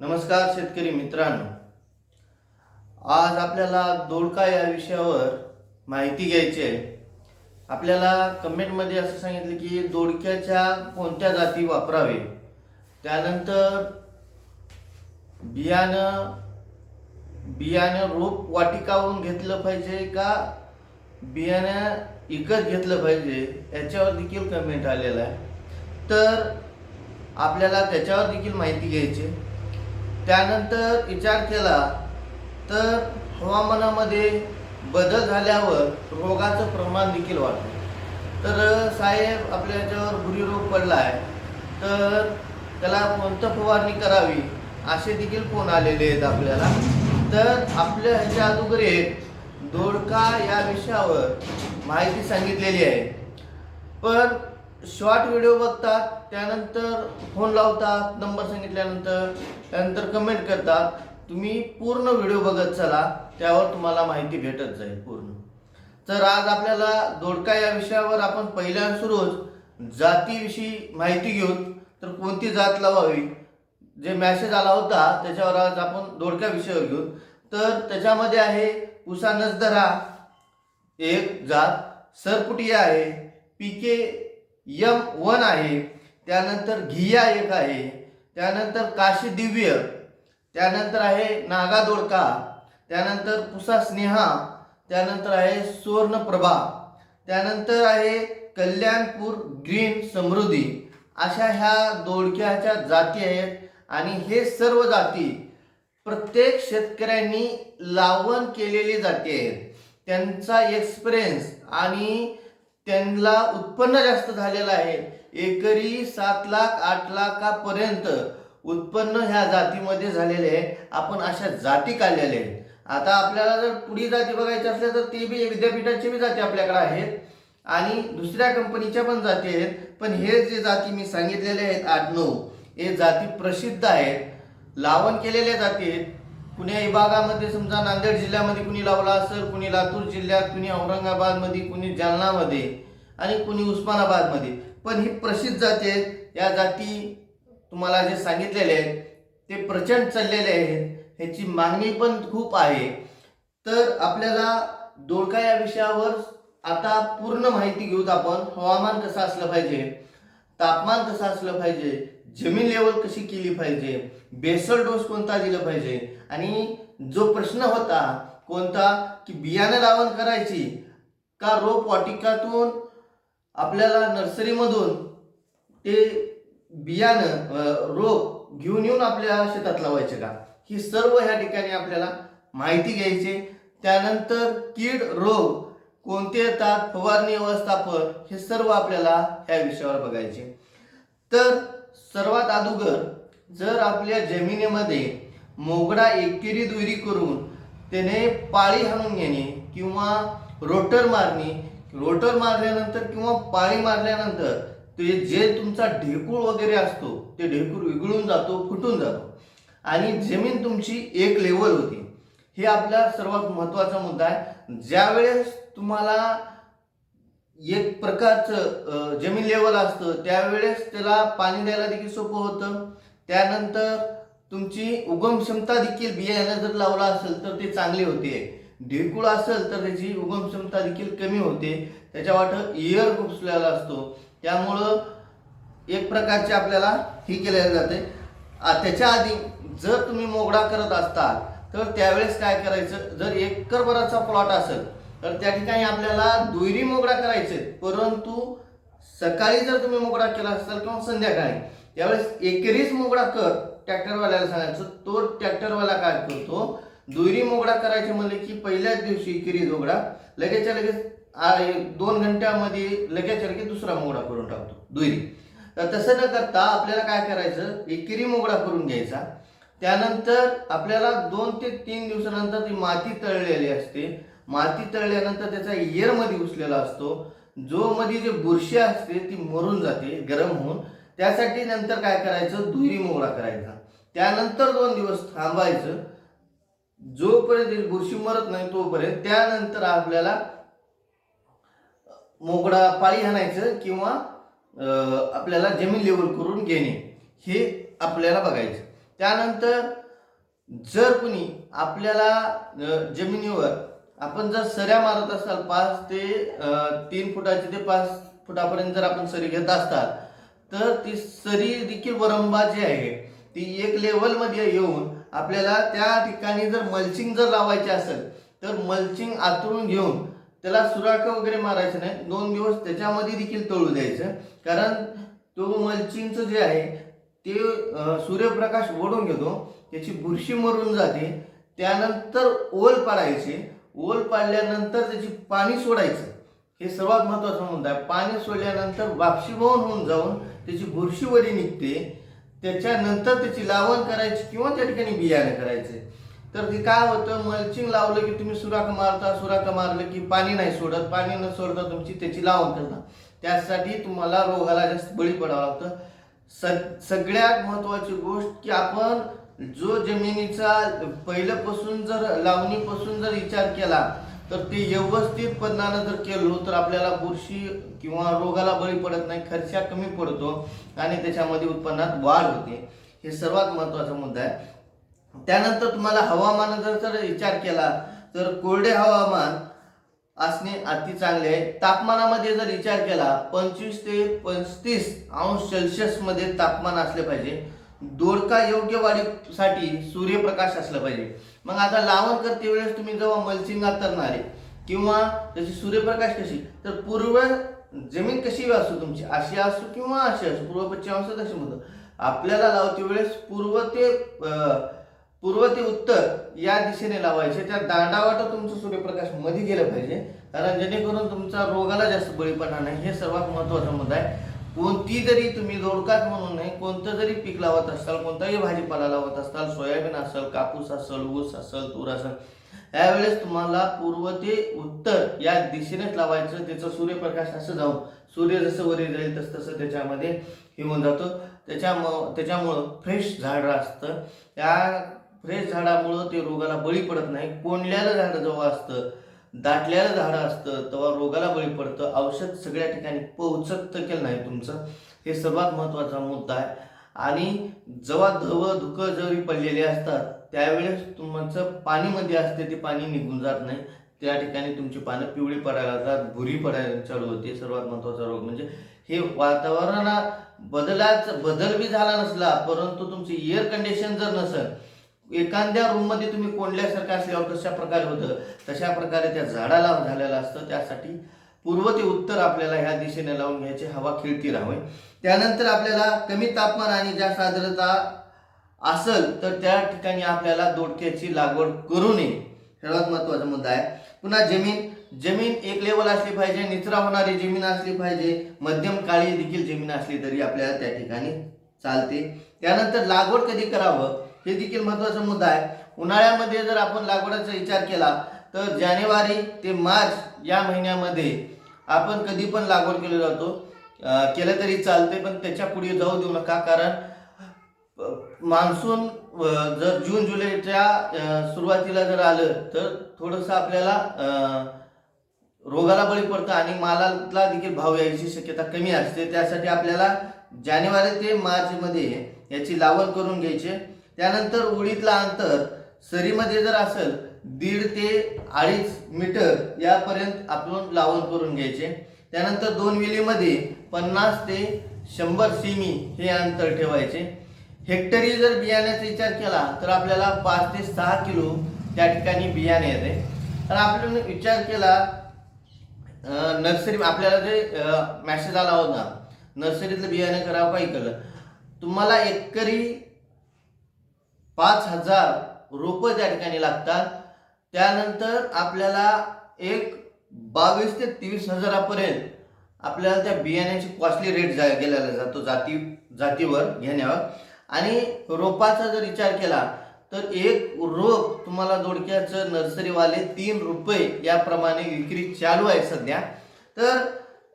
नमस्कार शेतकरी मित्रांनो. आज आपल्याला दोडका या विषयावर माहिती घ्यायची आहे. आपल्याला कमेंटमध्ये असं सांगितलं की दोडक्याच्या कोणत्या जाती वापरावे? त्यानंतर बियाणं बियाणं रोप वाटिकावून घेतलं पाहिजे का बियाणं विकत घेतलं पाहिजे? याच्यावर देखील कमेंट आलेला आहे. तर आपल्याला त्याच्यावर देखील माहिती घ्यायची आहे. त्यानंतर विचार केला तर हवामानामध्ये बदल झाल्यावर रोगाचं प्रमाण देखील वाढतं. तर साहेब आपल्या याच्यावर भुरी रोग पडला आहे तर त्याला कोणतं फवारणी करावी असे देखील फोन आलेले आहेत आपल्याला. तर आपल्या ह्याच्या अगोदर एक दोडका या विषयावर माहिती सांगितलेली आहे. पण शॉर्ट व्हिडिओ बघतात त्यानंतर फोन लावतात नंबर सांगितल्यानंतर त्यानंतर कमेंट करतात. तुम्ही पूर्ण व्हिडिओ बघत चला त्यावर तुम्हाला माहिती भेटत जाईल पूर्ण. तर आज आपल्याला दोडका या विषयावर आपण पहिल्या सुरूच जातीविषयी माहिती घेऊ तर कोणती जात लावावी? जे मॅसेज आला होता त्याच्यावर आज आपण दोडक्या विषयावर घेऊ. तर त्याच्यामध्ये आहे उसा नजदरा एक जात. सरपुटिया आहे पिके यम वन आहे त्यानंतर घिया एक आहे त्यानंतर काशी दिव्य त्यानंतर आहे नागादोडका त्यानंतर पुसा स्नेहा त्यानंतर आहे सुवर्णप्रभा त्यानंतर आहे कल्याणपूर ग्रीन समृद्धी. अशा ह्या दोडक्याच्या जाती आहेत आणि हे सर्व जाती प्रत्येक शेतकऱ्यांनी लावण केलेली जाती आहेत. त्यांचा एक्सपिरियन्स आणि त्यांना उत्पन्न जास्त झालेलं आहे. एकरी सात लाख आठ लाखापर्यंत उत्पन्न ह्या जातीमध्ये झालेले आहे. आपण अशा जाती काढलेल्या आहेत. आता आपल्याला जर पुढी जाती बघायची असल्या तर ती बी विद्यापीठाची बी जाती आपल्याकडे आहेत. आणि दुसऱ्या कंपनीच्या पण जाती आहेत. पण हे जे जाती मी सांगितलेले आहेत आठ नऊ हे जाती प्रसिद्ध आहेत. लावण केलेल्या जाती आहेत. पुणे विभागामध्ये समजा नांदेड जिल्ह्यामध्ये कुणी लावला असेल कुणी लातूर जिल्ह्यात कुणी औरंगाबादमध्ये कुणी जालनामध्ये आणि कुणी उस्मानाबादमध्ये. पण ही प्रसिद्ध जाती आहेत. या जाती तुम्हाला जे सांगितलेले आहेत ते प्रचंड चाललेले आहेत. ह्याची मागणी पण खूप आहे. तर आपल्याला दोडका या विषयावर आता पूर्ण माहिती घेऊत आपण. हवामान कसं असलं पाहिजे? तापमान कसं असलं पाहिजे? जमीन लेवल कशी केली पाहिजे? बेसल डोस कोणता दिला पाहिजे? आणि जो प्रश्न होता कोणता की बियाणं लावण करायची का रोप वाटिकातून आपल्याला नर्सरीमधून ते बियाणं रोप घेऊन येऊन आपल्या शेतात लावायचे का? ही सर्व ह्या ठिकाणी आपल्याला माहिती घ्यायची. त्यानंतर कीड रोग कोणते येतात? फवारणी व्यवस्थापन हे सर्व आपल्याला ह्या विषयावर बघायचे. तर सर्वात अगोदर जर आपल्या जमिनीमध्ये मोगडा एकेरी दुरी करून त्याने पाळी हाणून घेणे किंवा रोटर मारणे रोटर मारल्यानंतर किंवा पाळी मारल्यानंतर ते जे तुमचा ढेकूळ वगैरे असतो ते ढेकूळ विघळून जातो फुटून जातो. आणि जमीन तुमची एक लेवल होती. हे आपला सर्वात महत्त्वाचा मुद्दा आहे. ज्यावेळेस तुम्हाला एक प्रकारचं जमीन लेवल असतं. त्यावेळेस त्याला पाणी द्यायला देखील सोपं होतं. त्यानंतर तुमची उगम क्षमता देखील बियाणं जर लावला असेल तर ते चांगले होते. ढेकूळ असेल तर त्याची उगम क्षमता देखील कमी होते. त्याच्या वाट इयर घुसलेला असतो. त्यामुळं एक प्रकारचे आपल्याला ही केलेलं जाते. आ, त्याच्या आधी जर तुम्ही मोगडा करत असता तर त्यावेळेस काय करायचं? जर एकरभराचा प्लॉट असेल तर त्या ठिकाणी आपल्याला दुहेरी मोगडा करायचे परंतु सकाळी जर तुम्ही मोगडा केला असाल किंवा संध्याकाळी त्यावेळेस एकेरीच मोगडा कर ट्रॅक्टरवाल्याला सांगायचं तो ट्रॅक्टरवाला काय करतो? दुहेरी मोगडा करायचे म्हणले की पहिल्याच दिवशी एकेरी मोगडा लगेचच्या लगेच दोन घंट्यामध्ये लगेच लगेच दुसरा मोगडा करून टाकतो दुहेरी. तर तसं न करता आपल्याला काय करायचं? एकेरी मोगडा करून घ्यायचा. त्यानंतर आपल्याला दोन ते तीन दिवसानंतर ती माती तळलेली असते. माती तळल्यानंतर त्याचा मध्ये घुसलेला असतो. जो मध्ये जे बुरशी असते ती मरून जाते गरम होऊन. त्यासाठी नंतर काय करायचं? दुरी मोगडा करायचा. त्यानंतर दोन दिवस थांबायचं. जोपर्यंत बुरशी मरत नाही तोपर्यंत. त्यानंतर आपल्याला मोगडा पाळी हाणायचं किंवा आपल्याला जमीन लेवल करून घेणे. हे आपल्याला बघायचं. त्यानंतर जर कुणी आपल्याला जमिनीवर आपण जर सऱ्या मारत असाल पाच ते तीन फुटाची ते पाच फुटापर्यंत जर आपण सरी घेत असतात तर ती सरी देखील वरंबा जी आहे. ती एक लेवलमध्ये येऊन आपल्याला त्या ठिकाणी जर मल्चिंग जर लावायची असेल तर मल्चिंग आतरून घेऊन त्याला सुराख वगैरे मारायचं नाही. दोन दिवस त्याच्यामध्ये देखील तळू द्यायचं. कारण तो मल्चिंगचं जे आहे ते सूर्यप्रकाश ओढून घेतो. त्याची बुरशी मरून जाते. त्यानंतर ओल पडायची. ओल पाडल्यानंतर त्याची पाणी सोडायचं. हे सर्वात महत्त्वाचा मुद्दा आहे. पाणी सोडल्यानंतर वापशीभवन होऊन जाऊन त्याची बुरशीवरी निघते. त्याच्यानंतर त्याची लावण करायची किंवा त्या ठिकाणी बियाणे करायचे. तर ते काय होतं? मल्चिंग लावलं की तुम्ही सुराख मारता सुराख मारलं की पाणी नाही सोडत. पाणी न सोडता तुमची त्याची लावण करता. त्यासाठी तुम्हाला रोगाला जास्त बळी पडावं लागतं. सग सगळ्यात महत्त्वाची गोष्ट की आपण जो जमिनीचा पहिल्यापासून जर लावणीपासून जर विचार केला तर ते व्यवस्थितपणानं जर केलो तर आपल्याला बुरशी किंवा रोगाला बळी पडत नाही खर्चा कमी पडतो आणि त्याच्यामध्ये उत्पन्नात वाढ होते. हे सर्वात महत्त्वाचा मुद्दा आहे. त्यानंतर तुम्हाला हवामान जर विचार केला तर कोरडे हवामान असणे अति चांगले आहे. तापमानामध्ये जर विचार केला पंचवीस ते पस्तीस अंश सेल्सिअसमध्ये तापमान असले पाहिजे. दोडका योग्य वाढीसाठी सूर्यप्रकाश असला पाहिजे. मग आता लावण करते वेळेस तुम्ही जेव्हा मल्चिंग करणार किंवा त्याची सूर्यप्रकाश कशी तर पूर्व जमीन कशी असू तुमची? अशी असू किंवा अशी असू? पूर्व पश्चिम असू तशी म्हणतो आपल्याला लावते वेळेस पूर्व ते पूर्व ते उत्तर या दिशेने लावायचे. त्या दांडावाट तुमचं सूर्यप्रकाशमध्ये गेलं पाहिजे. कारण जेणेकरून तुमचा रोगाला जास्त बळी पडणार नाही. हे सर्वात महत्त्वाचा मुद्दा आहे. कोणती जरी तुम्ही दोडकाच म्हणून नाही कोणतं जरी पीक लावत असाल कोणताही भाजीपाला लावत असाल सोयाबीन असेल कापूस असेल ऊस असेल तूर असेल यावेळेस तुम्हाला पूर्व ते उत्तर या दिशेनेच लावायचं त्याचं सूर्यप्रकाश असं जाऊन सूर्य जसं वरी जाईल तसं तसं त्याच्यामध्ये हे होऊन जातो. त्याच्यामुळं त्याच्यामुळं फ्रेश झाड असतं. त्या फ्रेश झाडामुळं ते रोगाला बळी पडत नाही. कोंडल्याला झाडं जेव्हा असतं. दाटलेलं झाड असतं तेव्हा रोगाला बळी पडतं औषध सगळ्या ठिकाणी पोहोचत केलं नाही तुमचं. हे सर्वात महत्त्वाचा मुद्दा आहे. आणि जेव्हा धवं धुकं जरी पडलेले असतात त्यावेळेस तुमचं पाणीमध्ये असते ते पाणी निघून जात नाही. त्या ठिकाणी तुमची पानं पिवळी पडायला लागतात भुरी पडायला चालू होते. सर्वात महत्त्वाचा रोग म्हणजे हे वातावरणा बदलाच बदल बी झाला नसला परंतु तुमची एअर कंडिशन जर नसेल एखाद्या रूममध्ये तुम्ही कोंडल्यासारखं असल्यावर कशा प्रकारे होतं तशा प्रकारे त्या झाडाला झालेलं असतं त्यासाठी पूर्व ते उत्तर आपल्याला ह्या दिशेने लावून घ्यायची हवा खिळती राहावी. त्यानंतर आपल्याला कमी तापमान आणि जास्त आर्द्रता असेल तर त्या ठिकाणी आपल्याला दोडक्याची लागवड करू नये. सर्वात महत्त्वाचा मुद्दा आहे. पुन्हा जमीन जमीन एक लेवल असली पाहिजे निचरा होणारी जमीन असली पाहिजे मध्यम काळी देखील जमीन असली तरी आपल्याला त्या ठिकाणी चालते. त्यानंतर लागवड कधी करावं? हे देखील महत्त्वाचा मुद्दा आहे. उन्हाळ्यामध्ये जर आपण लागवडाचा विचार केला तर जानेवारी ते मार्च या महिन्यामध्ये आपण कधी पण लागवड केली जातो. केलं तरी चालते पण त्याच्या पुढे जाऊ देऊ नका कारण मान्सून जर जून जुलैच्या सुरुवातीला जर आलं तर थोडंसं आपल्याला रोगाला बळी पडतं आणि मालाला देखील भाव यायची शक्यता कमी असते. त्यासाठी आपल्याला जानेवारी ते मार्चमध्ये याची लावण करून घ्यायची. त्यानंतर उडीतला अंतर सरीमध्ये जर असेल दीड ते अडीच मीटर यापर्यंत आपण लावण करून घ्यायचे. त्यानंतर दोन विलीमध्ये पन्नास ते शंभर सीमी हे अंतर ठेवायचे. हेक्टरी जर बियाण्याचा विचार केला तर आपल्याला पाच ते सहा किलो त्या ठिकाणी बियाणे येते. तर आपण विचार केला नर्सरी आपल्याला जे मॅसेज आला होता नर्सरीतलं बियाणे करावं काही केलं तुम्हाला एकरी पाच हजार रोपं त्या ठिकाणी लागतात. त्यानंतर आपल्याला एक बावीस ते तेवीस हजारापर्यंत आपल्याला त्या बियाण्याची कॉस्टली रेट जा गेलेला जातो जाती जातीवर घेण्यावर. आणि रोपाचा जर विचार केला तर एक रोप तुम्हाला दोडक्याचं नर्सरीवाले तीन रुपये याप्रमाणे विक्री चालू आहे सध्या. तर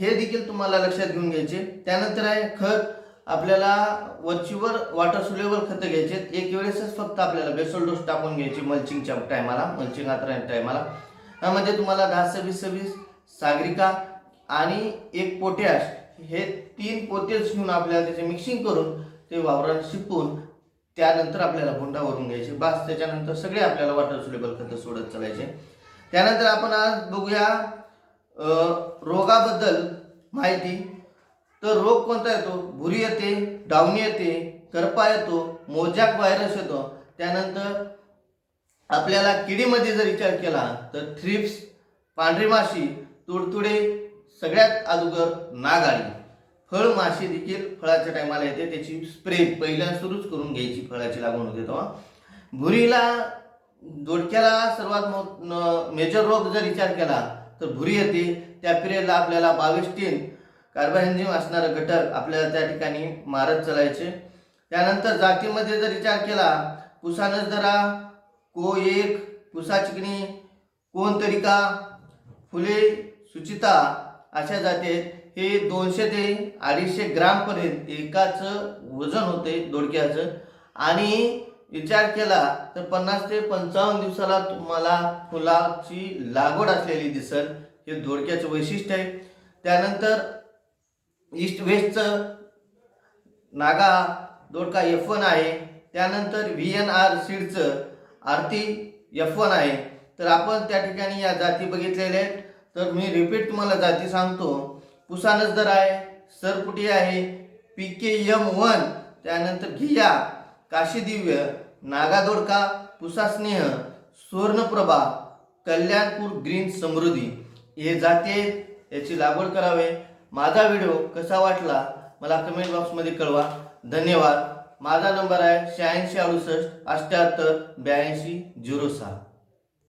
हे देखील तुम्हाला लक्षात घेऊन घ्यायचे. त्यानंतर आहे खत. आपल्याला वरचीवर वॉटर सुलेबल खतं घ्यायचे एक वेळेसच फक्त आपल्याला बेसोल डोस टाकून घ्यायची मल्चिंगच्या टायमाला मल्चिंग आत्रा टायमाला. त्यामध्ये तुम्हाला दहा सव्वीस सव्वीस सागरिका आणि एक पोटॅश हे तीन पोतेच घेऊन आपल्याला त्याचे मिक्सिंग करून ते वावरात शिपून त्यानंतर आपल्याला भुंडा वरून घ्यायचे. बास त्याच्यानंतर सगळे आपल्याला वॉटर सुलेबल खतं सोडत चालायचे. त्यानंतर आपण आज बघूया रोगाबद्दल माहिती. तर रोग कोणता येतो? भुरी येते डावणी येते करपा येतो मोजॅक व्हायरस येतो. त्यानंतर आपल्याला किडीमध्ये जर विचार केला तर थ्रिप्स पांढरी माशी तुडतुडे सगळ्यात अगोदर नागाळी. फळ माशी देखील फळाच्या टायमाला येते. त्याची स्प्रे पहिल्या सुरूच करून घ्यायची फळाची लागवण होते तेव्हा. भुरीला दोडक्याला सर्वात मो- मेजर रोग जर विचार केला तर भुरी येते. त्या पिरियडला आपल्याला बावीस टीन कार्बाएन्झिम असणारं घटक आपल्याला त्या ठिकाणी मारत चालायचे. त्यानंतर जातीमध्ये जर विचार केला पुसानच जरा को एक पुसा चिकणी कोण तरिका फुले सुचिता अशा जाती हे दोनशे ते अडीचशे ग्राम पर्यंत एकाच वजन होते दोडक्याचं. आणि विचार केला तर पन्नास ते पंचावन्न दिवसाला तुम्हाला फुलाची लागवड असलेली दिसल. हे दोडक्याचं वैशिष्ट्य आहे. त्यानंतर ईस्ट वेस्टचं नागा दोडका एफ वन आहे. त्यानंतर व्ही एन आर सीडचं आरती एफ वन आहे. तर आपण त्या ठिकाणी या जाती बघितलेल्या आहेत. तर मी रिपीट तुम्हाला जाती सांगतो. पुसानसदर आहे सरपुटी आहे पी के एम वन त्यानंतर घिया काशीदिव्य नागादोडका पुसास्नेह सुवर्णप्रभा कल्याणपूर ग्रीन समृद्धी. हे जाती आहेत याची लागवड करावे. माझा व्हिडिओ कसा वाटला मला कमेंट बॉक्समध्ये कळवा. धन्यवाद. माझा नंबर आहे शहाऐंशी अडुसष्ट अठ्ठ्याहत्तर ब्याऐंशी झिरो सहा